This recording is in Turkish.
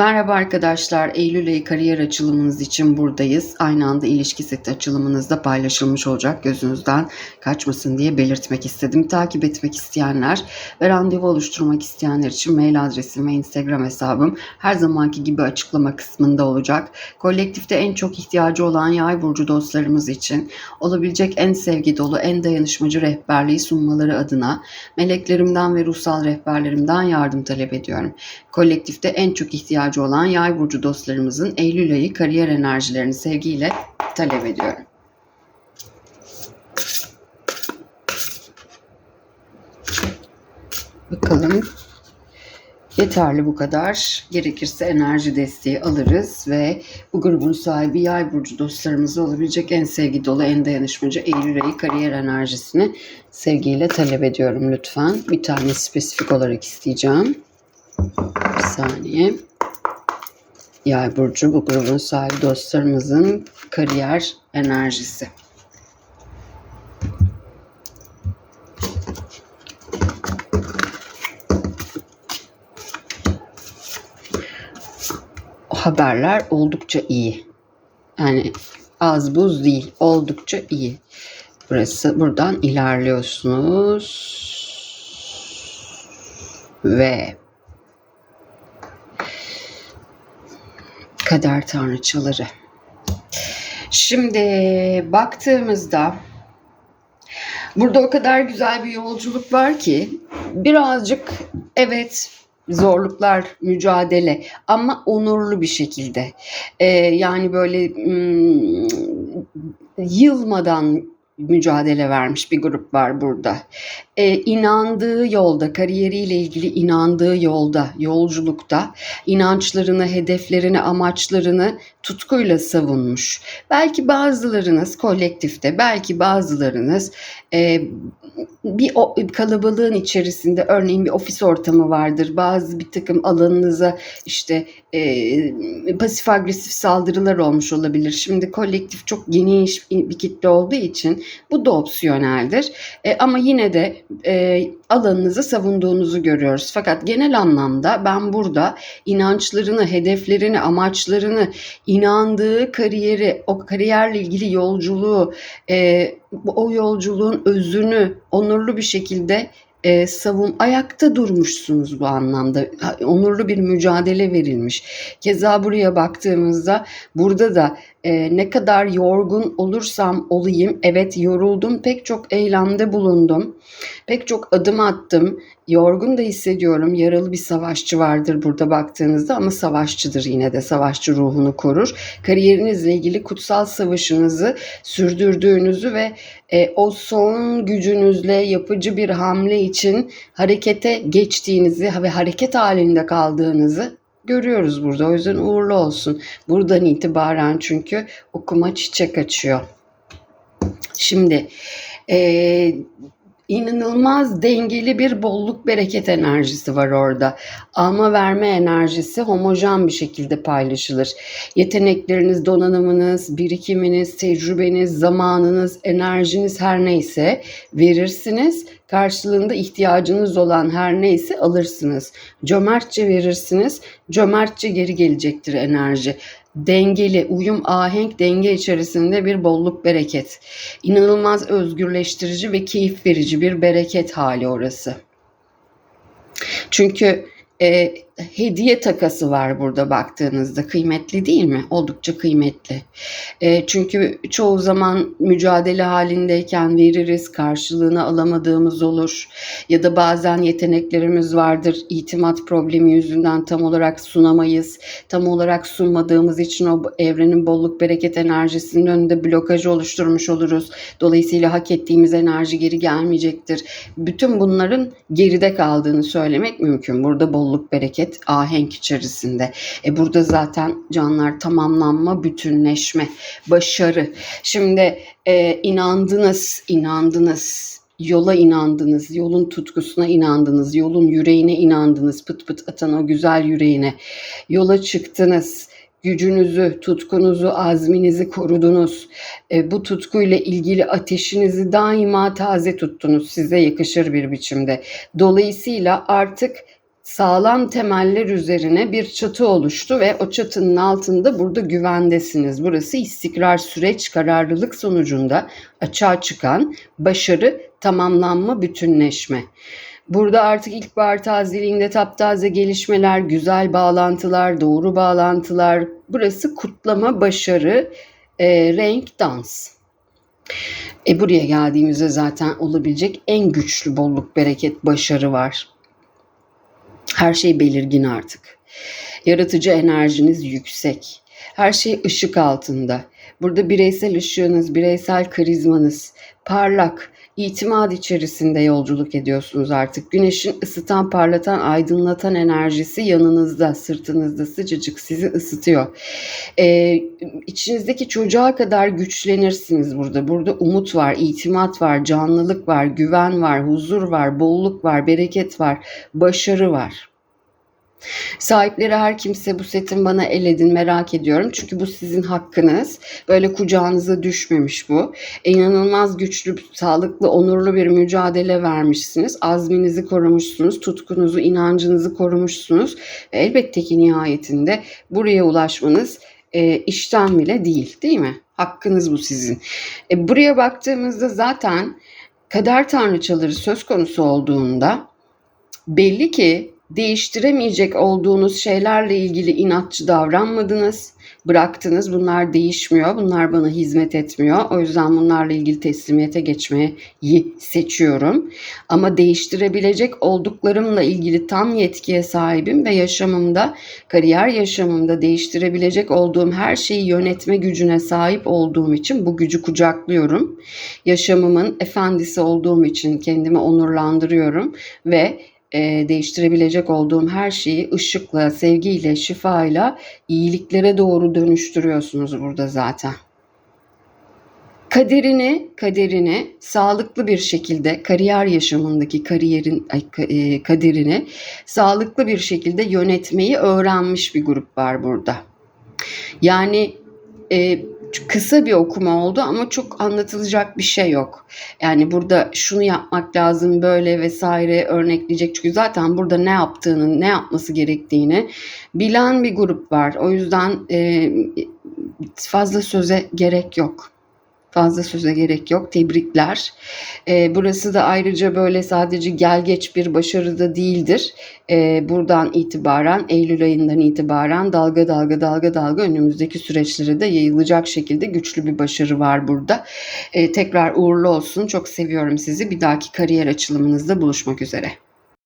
Merhaba arkadaşlar. Eylül ayı kariyer açılımınız için buradayız. Aynı anda ilişki seti açılımınızda paylaşılmış olacak. Gözünüzden kaçmasın diye belirtmek istedim. Takip etmek isteyenler ve randevu oluşturmak isteyenler için mail adresim ve Instagram hesabım her zamanki gibi açıklama kısmında olacak. Kolektifte en çok ihtiyacı olan yay burcu dostlarımız için olabilecek en sevgi dolu, en dayanışmacı rehberliği sunmaları adına meleklerimden ve ruhsal rehberlerimden yardım talep ediyorum. Kolektifte en çok ihtiyacı olan yay burcu dostlarımızın Eylül ayı kariyer enerjilerini sevgiyle talep ediyorum. Bakalım. Yeterli bu kadar. Gerekirse enerji desteği alırız ve bu grubun sahibi yay burcu dostlarımıza olabilecek en sevgi dolu, en dayanışmacı Eylül ayı kariyer enerjisini sevgiyle talep ediyorum lütfen. Bir tane spesifik olarak isteyeceğim. Bir saniye. Yay burcu bu grubun sahibi dostlarımızın kariyer enerjisi. Haberler oldukça iyi. Yani az buz değil, oldukça iyi. Burası buradan ilerliyorsunuz ve kader tanrıçaları. Şimdi baktığımızda burada o kadar güzel bir yolculuk var ki birazcık evet zorluklar, mücadele ama onurlu bir şekilde. Ee, yani böyle hmm, yılmadan mücadele vermiş bir grup var burada. Ee, inandığı yolda, kariyeriyle ilgili inandığı yolda, yolculukta inançlarını, hedeflerini, amaçlarını tutkuyla savunmuş. Belki bazılarınız kolektifte, belki bazılarınız e, bir o, kalabalığın içerisinde örneğin bir ofis ortamı vardır. Bazı bir takım alanınıza işte e, pasif agresif saldırılar olmuş olabilir. Şimdi kolektif çok geniş bir kitle olduğu için bu da opsiyoneldir. E, ama yine de e, alanınızı savunduğunuzu görüyoruz. Fakat genel anlamda ben burada inançlarını, hedeflerini, amaçlarını, inandığı kariyeri, o kariyerle ilgili yolculuğu, e, o yolculuğun özünü onurlu bir şekilde e, savun ayakta durmuşsunuz bu anlamda. Onurlu bir mücadele verilmiş. Keza buraya baktığımızda burada da e, ne kadar yorgun olursam olayım evet yoruldum pek çok eylemde bulundum. Pek çok adım attım. Yorgun da hissediyorum. Yaralı bir savaşçı vardır burada baktığınızda ama savaşçıdır yine de savaşçı ruhunu korur. Kariyerinizle ilgili kutsal savaşınızı sürdürdüğünüzü ve e, o son gücünüzle yapıcı bir hamle için harekete geçtiğinizi ve hareket halinde kaldığınızı görüyoruz burada. O yüzden uğurlu olsun. Buradan itibaren çünkü okuma çiçek açıyor. Şimdi e, inanılmaz dengeli bir bolluk bereket enerjisi var orada. Alma verme enerjisi homojen bir şekilde paylaşılır. Yetenekleriniz, donanımınız, birikiminiz, tecrübeniz, zamanınız, enerjiniz her neyse verirsiniz. Karşılığında ihtiyacınız olan her neyse alırsınız. Cömertçe verirsiniz, cömertçe geri gelecektir enerji dengeli, uyum, ahenk, denge içerisinde bir bolluk bereket. İnanılmaz özgürleştirici ve keyif verici bir bereket hali orası. Çünkü e, hediye takası var burada baktığınızda. Kıymetli değil mi? Oldukça kıymetli. E, çünkü çoğu zaman mücadele halindeyken veririz, karşılığını alamadığımız olur. Ya da bazen yeteneklerimiz vardır. itimat problemi yüzünden tam olarak sunamayız. Tam olarak sunmadığımız için o evrenin bolluk bereket enerjisinin önünde blokaj oluşturmuş oluruz. Dolayısıyla hak ettiğimiz enerji geri gelmeyecektir. Bütün bunların geride kaldığını söylemek mümkün. Burada bolluk bereket hareket, ahenk içerisinde. E burada zaten canlar tamamlanma, bütünleşme, başarı. Şimdi e, inandınız, inandınız yola inandınız, yolun tutkusuna inandınız, yolun yüreğine inandınız, pıt pıt atan o güzel yüreğine. Yola çıktınız, gücünüzü, tutkunuzu, azminizi korudunuz. E, bu tutkuyla ilgili ateşinizi daima taze tuttunuz. Size yakışır bir biçimde. Dolayısıyla artık sağlam temeller üzerine bir çatı oluştu ve o çatının altında burada güvendesiniz. Burası istikrar, süreç, kararlılık sonucunda açığa çıkan başarı, tamamlanma, bütünleşme. Burada artık ilkbahar tazeliğinde taptaze gelişmeler, güzel bağlantılar, doğru bağlantılar. Burası kutlama, başarı, e, renk, dans. E buraya geldiğimizde zaten olabilecek en güçlü bolluk, bereket, başarı var. Her şey belirgin artık. Yaratıcı enerjiniz yüksek. Her şey ışık altında. Burada bireysel ışığınız, bireysel karizmanız parlak, itimat içerisinde yolculuk ediyorsunuz artık. Güneşin ısıtan, parlatan, aydınlatan enerjisi yanınızda, sırtınızda sıcacık sizi ısıtıyor. Ee, içinizdeki çocuğa kadar güçlenirsiniz burada. Burada umut var, itimat var, canlılık var, güven var, huzur var, bolluk var, bereket var, başarı var. Sahipleri her kimse bu setin bana el edin merak ediyorum. Çünkü bu sizin hakkınız. Böyle kucağınıza düşmemiş bu. İnanılmaz güçlü, sağlıklı, onurlu bir mücadele vermişsiniz. Azminizi korumuşsunuz, tutkunuzu, inancınızı korumuşsunuz. Ve elbette ki nihayetinde buraya ulaşmanız e, işten bile değil değil mi? Hakkınız bu sizin. E, buraya baktığımızda zaten kader tanrıçaları söz konusu olduğunda belli ki değiştiremeyecek olduğunuz şeylerle ilgili inatçı davranmadınız, bıraktınız. Bunlar değişmiyor, bunlar bana hizmet etmiyor. O yüzden bunlarla ilgili teslimiyete geçmeyi seçiyorum. Ama değiştirebilecek olduklarımla ilgili tam yetkiye sahibim ve yaşamımda, kariyer yaşamımda değiştirebilecek olduğum her şeyi yönetme gücüne sahip olduğum için bu gücü kucaklıyorum. Yaşamımın efendisi olduğum için kendimi onurlandırıyorum ve e, değiştirebilecek olduğum her şeyi ışıkla, sevgiyle, şifayla iyiliklere doğru dönüştürüyorsunuz burada zaten. Kaderini, kaderini sağlıklı bir şekilde kariyer yaşamındaki kariyerin ay, e, kaderini sağlıklı bir şekilde yönetmeyi öğrenmiş bir grup var burada. Yani e, kısa bir okuma oldu ama çok anlatılacak bir şey yok. Yani burada şunu yapmak lazım böyle vesaire örnekleyecek. Çünkü zaten burada ne yaptığını, ne yapması gerektiğini bilen bir grup var. O yüzden e, fazla söze gerek yok. Fazla söze gerek yok. Tebrikler. E, burası da ayrıca böyle sadece gel geç bir başarı da değildir. E, buradan itibaren Eylül ayından itibaren dalga dalga dalga dalga önümüzdeki süreçlere de yayılacak şekilde güçlü bir başarı var burada. E, tekrar uğurlu olsun. Çok seviyorum sizi. Bir dahaki kariyer açılımınızda buluşmak üzere.